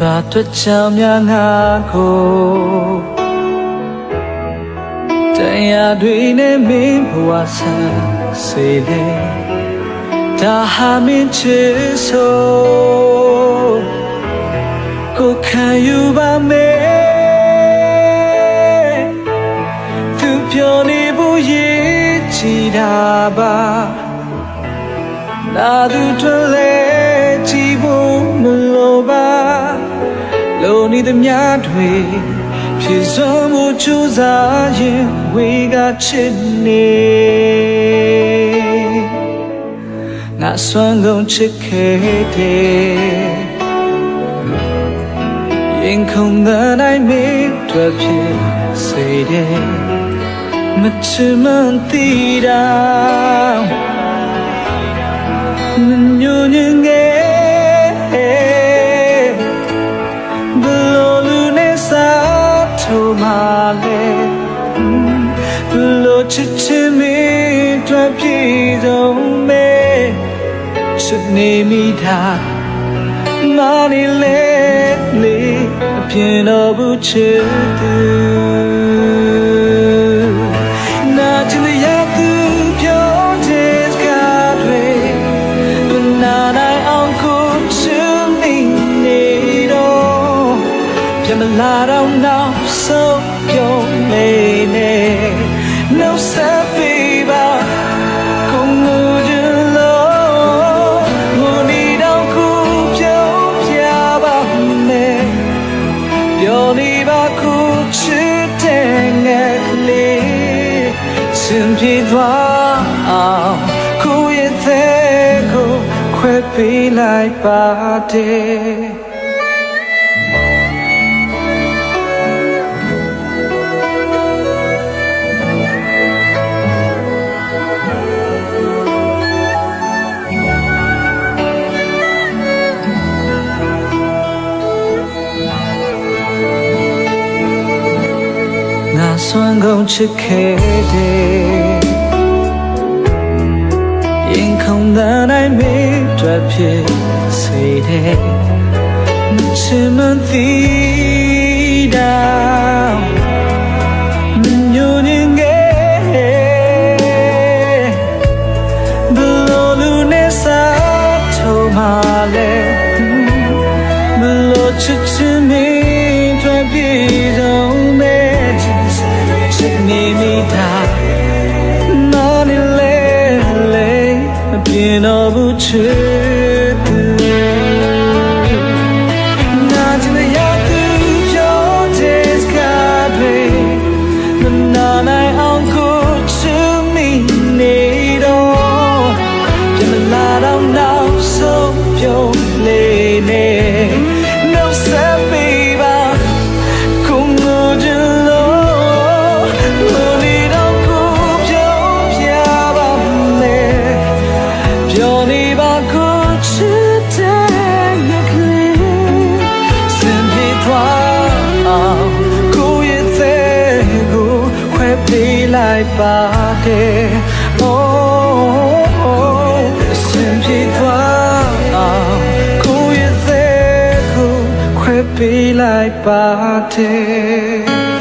ဘာတွေ့ချောင်းများငါကိုတရားတွေနဲ့မင်းဘဝဆန်းစေလေဒါဟာမင်းချစ်ဆိုကိုခံယူပါမယ်သူပြောနေဘူးရေးချီတာပါနာသူတွေ့လဲကြည့်ဖို့မလိုပါလုံ နေသမျှတွေဖြစ်စွမ်းမှုကြိုးစားရင်ဝေကချစ်နေငါစွမ်းကုန်ချစ်ခဲ့တယ်ရင်ခုန်တဲ့နိုင်မေးတွေ့ဖြစ်စေတယ်မချင်မသိတာညူညင် မာလေဘလိုချစ်ချင်မင်းတွေ့ပြေဆုံးမေချစ်နေမိတာမာနေလေလေအပြင်းတော့ဘူးချစ်သူနာချင်ရသူပြောတဲ့စကားတွေ banana on coach me nedo ပြန်မလာတော့ နောက်ဆုံးပြုံးနေနေ no saviba como yo lo bonito ku ပြုံးပြပါမယ်ပြောနေပါခုချစ်တဲ့ငယ်ကလေးစင်ပြေသွားအောင်ကိုယ့်ရဲ့သေးကိုခွဲပေးလိုက်ပါတယ် စွမ်းကုန်ချစ်ခဲ့တယ်ရင်ခုန်တဲ့နိုင်မေးတွေ့ဖြစ်စေတယ်မချင်မသိ ပြင်း khwe pi lai pa de oh sempre twa kuye te go ခွဲပေးလိုက်ပါတယ်